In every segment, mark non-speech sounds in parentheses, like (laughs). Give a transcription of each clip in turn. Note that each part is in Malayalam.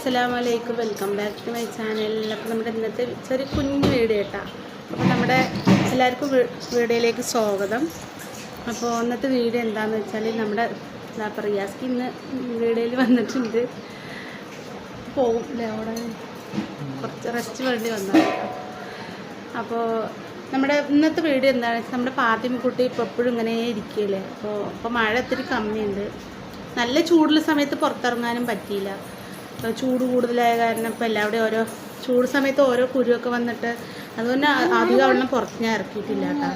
അസ്സലാമു അലൈക്കും welcome back to my channel അപ്പോൾ നമ്മുടെ ഇന്നത്തെ ചെറിയ കുഞ്ഞു വീഡിയോ കേട്ടോ. അപ്പോൾ നമ്മുടെ എല്ലാവർക്കും വീഡിയോയിലേക്ക് സ്വാഗതം. അപ്പോൾ ഇന്നത്തെ വീഡിയോ എന്താണെന്ന് വെച്ചാൽ നമ്മുടെ എന്താ പറയുക ഇന്ന് വീഡിയോയിൽ വന്നിട്ടുണ്ട്. പോകും അല്ലേ അവിടെ? കുറച്ച് റെസ്റ്റ് വേണ്ടി വന്നാൽ അപ്പോൾ നമ്മുടെ ഇന്നത്തെ വീഡിയോ എന്താണെന്ന് വെച്ചാൽ നമ്മുടെ പാത്തിമക്കുട്ടി ഇപ്പോൾ എപ്പോഴും ഇങ്ങനെ ഇരിക്കുകയല്ലേ? അപ്പോൾ അപ്പോൾ മഴ ഒത്തിരി കമ്മിയുണ്ട്. നല്ല ചൂടുള്ള സമയത്ത് പുറത്തിറങ്ങാനും പറ്റിയില്ല. ചൂട് കൂടുതലായ കാരണം ഇപ്പോൾ എല്ലാവിടെയും ഓരോ ചൂട് സമയത്ത് ഓരോ കുരുവൊക്കെ വന്നിട്ട് അതുകൊണ്ട് അധികം അവളെ പുറത്ത് ഞാൻ ഇറക്കിയിട്ടില്ല കേട്ടോ.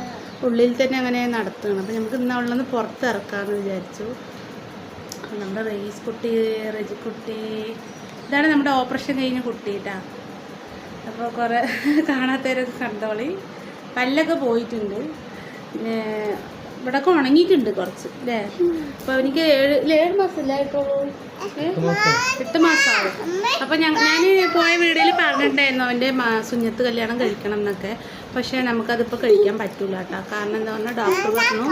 ഉള്ളിൽ തന്നെ അങ്ങനെ നടത്തുകയാണ്. അപ്പോൾ നമുക്ക് ഇന്ന് അവളെ ഒന്ന് പുറത്ത് ഇറക്കാമെന്ന് വിചാരിച്ചു. നമ്മുടെ റേസ് കുട്ടി റെജിക്കുട്ടി ഇതാണ് നമ്മുടെ ഓപ്പറേഷൻ കഴിഞ്ഞ കുട്ടി കേട്ടാ. അപ്പോൾ കുറേ (laughs) കാണാത്തവരൊക്കെ കണ്ടോളി. പല്ലൊക്കെ പോയിട്ടുണ്ട്. പിന്നെ ഇവിടൊക്കെ ഉണങ്ങിയിട്ടുണ്ട് കുറച്ച് അല്ലേ അപ്പൊ എനിക്ക് ഏഴ് ഏഴ് മാസമല്ലായിട്ടുള്ളൂ ഏ? എട്ട് മാസമാവും അപ്പൊ ഞാൻ ഞാൻ പോയ വീഡിയോയിൽ പറഞ്ഞിട്ടുണ്ടായിരുന്നു അവന്റെ സുഞ്ഞത്ത് കല്യാണം കഴിക്കണം എന്നൊക്കെ. പക്ഷേ നമുക്കതിപ്പോൾ കഴിക്കാൻ പറ്റൂല കേട്ടോ. കാരണം എന്താ പറഞ്ഞാൽ ഡോക്ടർ പറഞ്ഞു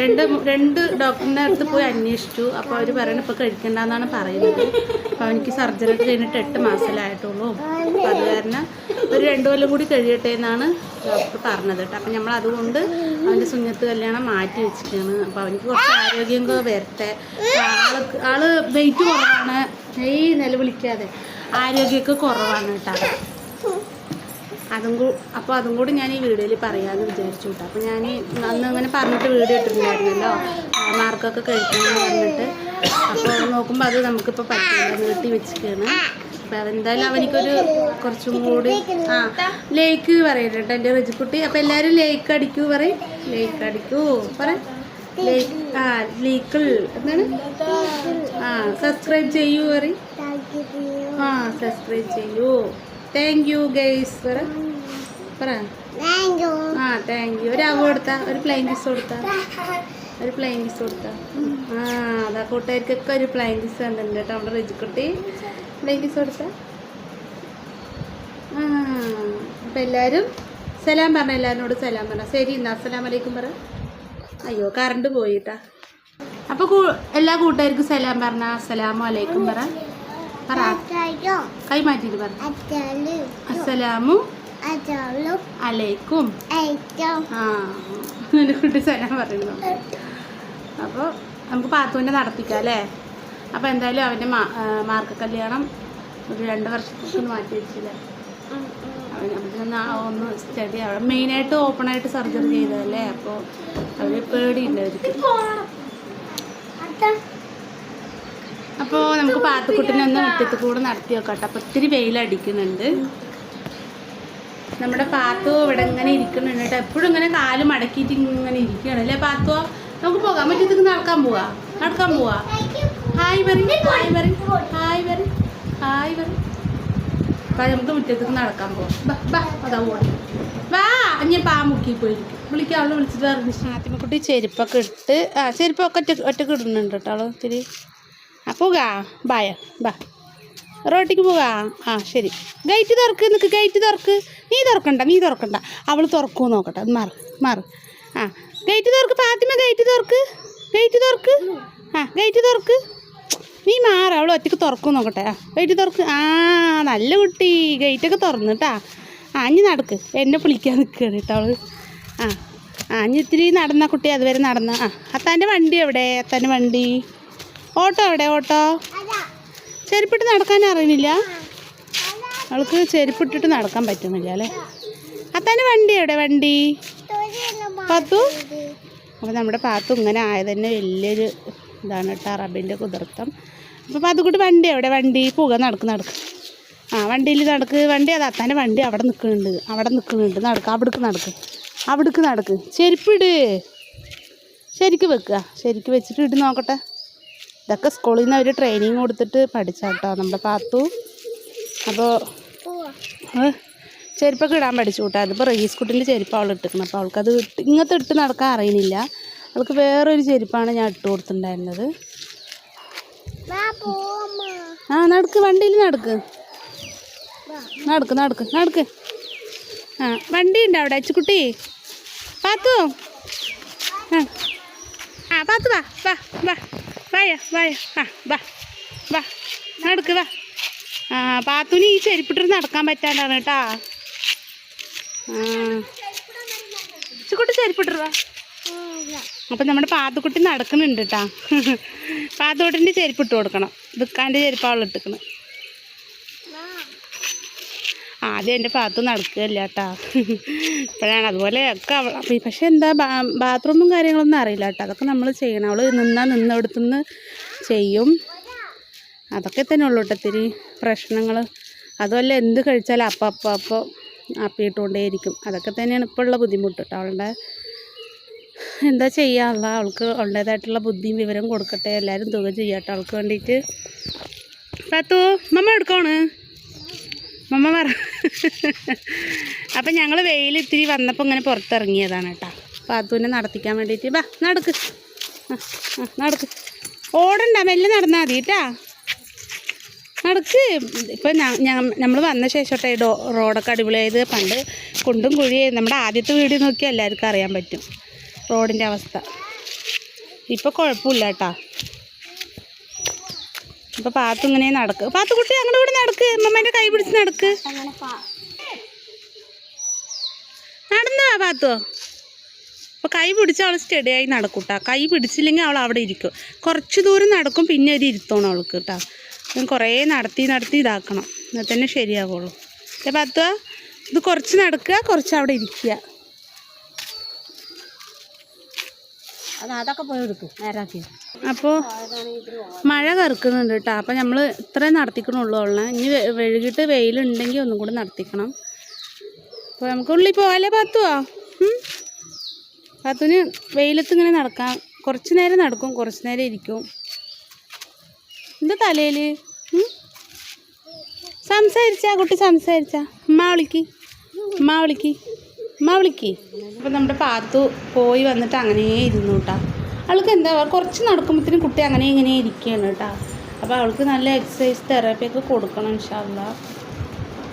രണ്ട് രണ്ട് ഡോക്ടറിന്റെ അടുത്ത് പോയി അന്വേഷിച്ചു. അപ്പോൾ അവർ പറയണ ഇപ്പോൾ കഴിക്കണ്ടെന്നാണ് പറയുന്നത്. അപ്പോൾ എനിക്ക് സർജറി ഒക്കെ കഴിഞ്ഞിട്ട് എട്ട് മാസത്തിലായിട്ടുള്ളൂ അപ്പോൾ അത് കാരണം ഒരു രണ്ട് കൊല്ലം കൂടി കഴിയട്ടെ എന്നാണ് ഡോക്ടർ പറഞ്ഞത് കേട്ടോ. അപ്പം നമ്മൾ അതുകൊണ്ട് അവന്റെ സുഞ്ഞത്ത് കല്യാണം മാറ്റി വെച്ചിട്ടാണ് അപ്പോൾ അവനിക്ക് കുറച്ച് ആരോഗ്യം വരട്ടെ. ആൾ ആൾ വെയിറ്റ് കുറവാണ്. നില നിലവിളിക്കാതെ ആരോഗ്യമൊക്കെ കുറവാണ് കേട്ടോ. അതും കൂ അപ്പോൾ അതും കൂടി ഞാൻ ഈ വീഡിയോയിൽ പറയാമെന്ന് വിചാരിച്ചു കേട്ടോ. അപ്പോൾ ഞാൻ അന്ന് അങ്ങനെ പറഞ്ഞിട്ട് വീഡിയോ ഇട്ടിട്ടുണ്ടായിരുന്നല്ലോ. മാർക്കൊക്കെ കഴിക്കണമെന്ന് പറഞ്ഞിട്ട്. അപ്പോൾ നോക്കുമ്പോൾ അത് നമുക്കിപ്പോൾ പറ്റില്ല. നീട്ടി വെച്ചിരിക്കുകയാണ്. അപ്പോൾ എന്തായാലും അവനിക്കൊരു കുറച്ചും കൂടി ആ ലേക്ക് പറയട്ടെ കേട്ടോ എന്റെ റിജിക്കുട്ടി. അപ്പോൾ എല്ലാവരും ലേക്ക് അടിക്കൂ പറയും. ലേക്ക് അടിക്കൂ പറ ലേക്ക് ആ ലീക്കിൾ എന്താണ്? ആ സബ്സ്ക്രൈബ് ചെയ്യൂ പറയും. ആ സബ്സ്ക്രൈബ് ചെയ്യൂ. താങ്ക് യു ഗൈസ് പറ. പറ. ആ താങ്ക് യു ഒരു അവ കൊടുത്താ ഒരു പ്ലെയിൻ കിസ് കൊടുത്താ. ഒരു പ്ലെയിൻ പീസ് കൊടുത്താ. ആ അതാ കൂട്ടുകാർക്കൊക്കെ ഒരു പ്ലെയിൻ പീസ് തന്നിട്ടുണ്ട് കേട്ടോ നമ്മുടെ റിജിക്കുട്ടി. പ്ലെയിൻ പീസ് കൊടുത്താ. ആ അപ്പം എല്ലാവരും സലാം പറഞ്ഞ എല്ലാവരോടും സലാം പറഞ്ഞ. ശരി എന്നാ. അസ്സലാം വലൈക്കും പറ. അയ്യോ കറണ്ട് പോയിട്ടാ അപ്പോൾ എല്ലാ കൂട്ടുകാർക്കും സലാം പറഞ്ഞ അസ്സലാമു അലൈക്കും പറ. പറ. കൈ മാറ്റിട്ട് പറ. അസ്സലാമു അലൈക്കും. ആ കുട്ടി സലാം പറയുന്നു. അപ്പോൾ നമുക്ക് പാത്തുവിനെ നടത്തിക്കാം അല്ലേ? അപ്പോൾ എന്തായാലും അവന്റെ മാർക്ക കല്യാണം ഒരു രണ്ട് വർഷത്തേക്ക് മാറ്റി വെച്ചില്ലേ? ആ ഒന്ന് സ്റ്റഡി ആവണം മെയിനായിട്ട് ഓപ്പണായിട്ട് സർജറി ചെയ്തതല്ലേ? അപ്പോൾ അവർ പേടിയുണ്ട് അവർക്ക്. അപ്പോൾ നമുക്ക് പാത്തുക്കുട്ടിനെ ഒന്ന് മുറ്റത്ത് കൂടെ നടത്തി നോക്കട്ടെ അപ്പോൾ ഒത്തിരി വെയിലടിക്കുന്നുണ്ട് നമ്മുടെ പാത്തു ഇവിടെ ഇങ്ങനെ ഇരിക്കുന്നുണ്ട് കേട്ടോ. എപ്പോഴും ഇങ്ങനെ കാൽ മടക്കിയിട്ട് ഇങ്ങനെ ഇരിക്കുകയാണ്. അല്ലേ പാത്തോ? നമുക്ക് പോകാം. മുറ്റത്തേക്ക് നടക്കാൻ പോവാ. നടക്കാൻ പോവാ. ഹായ് പറയും ഹായ് പറയും ഹായ് പറയും ഹായ് അപ്പം നമുക്ക് മുറ്റത്തേക്ക് നടക്കാൻ പോവാം. ബാ ബാ അതാ പോട്ടെ വാ ഞാൻ പാ മുക്കി പോയിരിക്കും വിളിക്കാം അവളെ വിളിച്ചിട്ട് പറഞ്ഞു ആദ്യമക്കുട്ടി ചെരുപ്പൊക്കെ ഇട്ട് ആ ചെരുപ്പൊക്കെ ഒറ്റ ഒറ്റയ്ക്ക് ഇടുന്നുണ്ട് കേട്ടോ അവൾ ഇത്തിരി. ആ പോകാ. ബായ ബാ. റോട്ടിക്ക് പോകാ? ആ ശരി. ഗേറ്റ് തുറക്ക് നിൽക്ക് ഗേറ്റ് തുറക്ക്. നീ തുറക്കണ്ട നീ തുറക്കണ്ട. അവൾ തുറക്കുമോ നോക്കട്ടെ. മാറ് മാറ്. ആ ഗേറ്റ് തുറക്ക് ഫാത്തിമ ഗേറ്റ് തുറക്ക്. ഗേറ്റ് തുറക്ക്. ആ ഗേറ്റ് തുറക്ക്. നീ മാറ അവൾ ഒറ്റയ്ക്ക് തുറക്കും നോക്കട്ടെ. ആ ഗേറ്റ് തുറക്ക്. ആ നല്ല കുട്ടി. ഗേറ്റൊക്കെ തുറന്നു കേട്ടാ ആ ഇനി നടക്ക്. എന്നെ വിളിക്കാൻ നിൽക്കുകയാണ് കേട്ടോ അവൾ. ആ ആ ഇനി ഇത്തിരി നടന്ന കുട്ടി അതുവരെ നടന്ന. ആ അത്താന്റെ വണ്ടി എവിടെ? അത്താന്റെ വണ്ടി. ഓട്ടോ എവിടെ? ഓട്ടോ? ചെരുപ്പിട്ട് നടക്കാൻ അറിയുന്നില്ല. അവൾക്ക് ചെരുപ്പിട്ടിട്ട് നടക്കാൻ പറ്റുന്നില്ല അല്ലേ? അത്താന്റെ വണ്ടി എവിടെ? വണ്ടി. പാത്തു? അപ്പോൾ നമ്മുടെ പാത്തു ഇങ്ങനെ ആയത് തന്നെ വലിയൊരു ഇതാണ് കേട്ടോ അറബിന്റെ കുതിർത്തം. അപ്പം അതുകൂട്ട് വണ്ടി എവിടെ? വണ്ടി പുക നടക്ക് നടക്ക്. ആ വണ്ടിയിൽ നടക്ക്. വണ്ടി അത് അത്താന്റെ വണ്ടി അവിടെ നിൽക്കുന്നുണ്ട് അവിടെ നിൽക്കുന്നുണ്ട് നടക്ക്. അവിടേക്ക് നടക്ക്. അവിടേക്ക് നടക്ക്. ചെരുപ്പിട് ശരിക്ക് വെക്കുക. ശരിക്ക് വെച്ചിട്ട് ഇട്ട് നോക്കട്ടെ. ഇതൊക്കെ സ്കൂളിൽ നിന്ന് അവർ ട്രെയിനിങ് കൊടുത്തിട്ട് പഠിച്ചാട്ടോ നമ്മുടെ പാത്തു. അപ്പോൾ ചെരുപ്പൊക്കെ ഇടാൻ പഠിച്ചു കൂട്ടാ. അതിപ്പോൾ റേസ് കുട്ടിന്റെ ചെരുപ്പ് അവൾ ഇട്ടിക്കണം അപ്പോൾ അവൾക്കത് ഇങ്ങനത്തെ ഇട്ട് നടക്കാൻ അറിയുന്നില്ല അവൾക്ക് വേറൊരു ചെരുപ്പാണ് ഞാൻ ഇട്ട് കൊടുത്തിട്ടുണ്ടായിരുന്നത്. ആ നടക്ക്. വണ്ടിയിൽ നടക്ക്. നടക്ക് നടക്ക് നടക്ക്. ആ വണ്ടി ഉണ്ട് അവിടെ അച്ചുകുട്ടി? പാത്തു? ആ. ആ പാത്തു വാ വാ വാ. വായ വായ. ആ വാ വാ. നടക്ക് വാ. ആ പാത്തുവിന് ഈ ചെരുപ്പിട്ട് നടക്കാൻ പറ്റാണ്ടാണ് കേട്ടാ. ആ കുട്ടി ചെരുപ്പിട്ടുവാ അപ്പം നമ്മുടെ പാത്തുക്കുട്ടി നടക്കുന്നുണ്ട് കേട്ടാ പാത്തുക്കുട്ടിന്റെ ചെരുപ്പിട്ട് കൊടുക്കണം. ദുക്കാന്റെ ചെരുപ്പാവൾ ഇട്ടിക്കണം ആദ്യം എന്റെ പാത്തു നടക്കുകയല്ല കേട്ടാ ഇപ്പോഴാണ് അതുപോലെ ഒക്കെ അവൾ പക്ഷെ എന്താ ബാത്റൂമും കാര്യങ്ങളൊന്നും അറിയില്ല കേട്ടോ അതൊക്കെ നമ്മൾ ചെയ്യണം. അവൾ നിന്നാൽ നിന്നെടുത്തുനിന്ന് ചെയ്യും. അതൊക്കെ തന്നെ ഉള്ളൂ കേട്ടോ ഇത്തിരി പ്രശ്നങ്ങൾ അതുമല്ല എന്ത് കഴിച്ചാലും അപ്പം അപ്പം അപ്പോൾ അപ്പിയിട്ടുകൊണ്ടേയിരിക്കും അതൊക്കെ തന്നെയാണ് ഇപ്പോൾ ഉള്ള ബുദ്ധിമുട്ട്. കേട്ടോ അവളുടെ എന്താ ചെയ്യാനുള്ള അവൾക്ക് അവളുടേതായിട്ടുള്ള ബുദ്ധിയും വിവരം കൊടുക്കട്ടെ. എല്ലാവരും തുക ചെയ്യട്ടെ. അവൾക്ക് വേണ്ടിയിട്ട്. പത്തു മമ്മ എടുക്കാണ് മമ്മ പറ. അപ്പം ഞങ്ങൾ വെയിൽ ഇത്തിരി വന്നപ്പോൾ ഇങ്ങനെ പുറത്തിറങ്ങിയതാണ് കേട്ടോ. പാത്തുവിനെ നടത്തിക്കാൻ വേണ്ടിയിട്ട്. ബാ നടക്ക്. നടക്ക്. ഓടണ്ട മെല്ലെ നടന്നാൽ മതി കേട്ടാ. നടക്ക് ഇപ്പം നമ്മൾ വന്ന ശേഷമൊട്ടേ ഡോ റോഡൊക്കെ അടിപൊളിയായത് പണ്ട് കുണ്ടും കുഴിയായി നമ്മുടെ ആദ്യത്തെ വീഡിയോ നോക്കിയാൽ എല്ലാവർക്കും അറിയാൻ പറ്റും. റോഡിന്റെ അവസ്ഥ. ഇപ്പോൾ കുഴപ്പമില്ല കേട്ടാ ഇപ്പോൾ പാത്തു ഇങ്ങനെ നടക്ക്. പാത്തു കുട്ടി അങ്ങോട്ട് ഇവിടെ നടക്ക്. അമ്മമ്മേന്റെ കൈ പിടിച്ച് നടക്ക്. നടന്നു പാത്തോ? അപ്പോൾ കൈ പിടിച്ച് അവൾ സ്റ്റഡിയായി നടക്കൂട്ടാ കൈ പിടിച്ചില്ലെങ്കിൽ അവൾ അവിടെ ഇരിക്കും. കുറച്ച് ദൂരം നടക്കും പിന്നെ ഒരു ഇരുത്തോണം അവൾക്ക് കേട്ടോ കുറേ നടത്തി നടത്തി ഇതാക്കണം. എന്നാൽ തന്നെ ശരിയാവുള്ളൂ. അപ്പം പാത്തുവാ ഇത് കുറച്ച് നടക്കുക കുറച്ച് അവിടെ ഇരിക്കുക. അത് അതൊക്കെ പോയി എടുക്കും നേരാക്കി. അപ്പോൾ മഴ കറുക്കുന്നുണ്ട് കേട്ടോ. അപ്പോൾ നമ്മൾ ഇത്രയും നടത്തിക്കണുള്ളൂ ഉള്ള. ഇനി വെഴുകിട്ട് വെയിലുണ്ടെങ്കിൽ ഒന്നും കൂടി നടത്തിക്കണം. അപ്പോൾ നമുക്ക് ഉള്ളിൽ പോകാല്ലേ പത്തുവാ? പാത്തുവിന് വെയിലത്ത് ഇങ്ങനെ നടക്കാം കുറച്ച് നേരം നടക്കും കുറച്ച് നേരം ഇരിക്കും. എന്താ തലയിൽ സംസാരിച്ചാ കുട്ടി സംസാരിച്ചാ. ഉമ്മ വിളിക്ക്. ഉമ്മ വിളിക്ക്. വിളിക്ക്. അപ്പം നമ്മുടെ പാത്തു പോയി വന്നിട്ട് അങ്ങനെ ഇരുന്നു കേട്ടാ അവൾക്ക് എന്താ കുറച്ച് നടക്കുമ്പോഴത്തേനും കുട്ടി അങ്ങനെ ഇങ്ങനെ ഇരിക്കുകയാണ് കേട്ടാ അപ്പോൾ അവൾക്ക് നല്ല എക്സസൈസ് തെറാപ്പി ഒക്കെ കൊടുക്കണം ഇൻഷാല്ല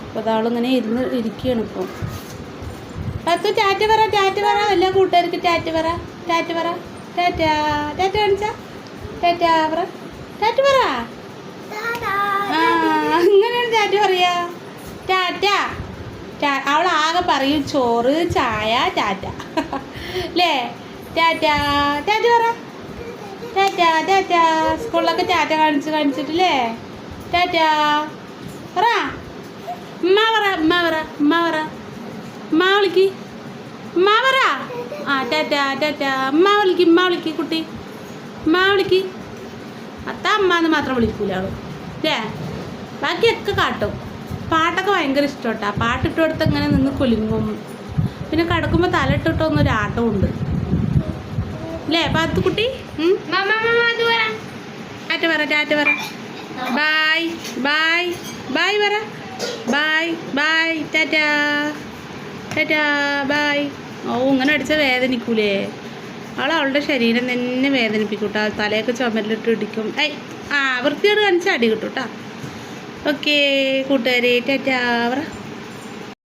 അപ്പോൾ അത് അവളിങ്ങനെ ഇരുന്ന് ഇരിക്കുകയാണ് ഇപ്പോൾ പത്തു ടാറ്റ പറ ടാറ്റ പറ. എല്ലാ കൂട്ടുകാർക്ക് ടാറ്റ പറ. ടാറ്റ പറ. ടാറ്റ ടാറ്റ കാണിച്ചാ. ടാറ്റ പറ. ടാറ്റ പറ. അങ്ങനെയാണ് ടാറ്റ പറയാ. ടാറ്റ. അവൾ ആകെ പറയും ചോറ് ചായ ടാറ്റ. അല്ലേ ടാറ്റ. ടാറ്റ പറ. ടാറ്റ ടാറ്റ. സ്കൂളിലൊക്കെ ടാറ്റ കാണിച്ച് കാണിച്ചിട്ടില്ലേ? ടാറ്റ. പറ. ഉമ്മ പറ ഉമ്മ പറ ഉമ്മ പറ. ഉമ്മ വിളിക്ക്. ഉമ്മ പറ. ആ ടാറ്റ ടാറ്റ. ഉമ്മ വിളിക്ക് ഉമ്മ വിളിക്ക് കുട്ടി. ഉമ്മ വിളിക്ക്. അത്ത അമ്മ എന്ന് മാത്രം വിളിക്കൂല അവൾ അല്ലേ ബാക്കിയൊക്കെ കാട്ടും. പാട്ടൊക്കെ ഭയങ്കര ഇഷ്ടോട്ടാ. പാട്ടിട്ട് കൊടുത്ത് ഇങ്ങനെ നിന്ന് കുലുങ്ങും. പിന്നെ കിടക്കുമ്പോൾ തലയിട്ടിട്ടൊന്നും ഒരു ആട്ടം ഉണ്ട്. അല്ലേ പാത്തുക്കുട്ടി? ആറ്റ പറ ആറ്റ പറ. ബായ് ബായ് ബായ് പറ. Bye bye tata tata bye. ഓ ഇങ്ങനെ അടിച്ചാൽ വേദനിക്കൂലേ. അവൾ അവളുടെ ശരീരം തന്നെ വേദനിപ്പിക്കൂട്ടാ. തലയൊക്കെ ചുമരിലിട്ട് ഇടിക്കും. ഐ ആ വൃത്തിയോട് കാണിച്ചാൽ അടി കിട്ടൂട്ടാ. ഓക്കേ കൂട്ടുകാരെ ടാറ്റാ പറ.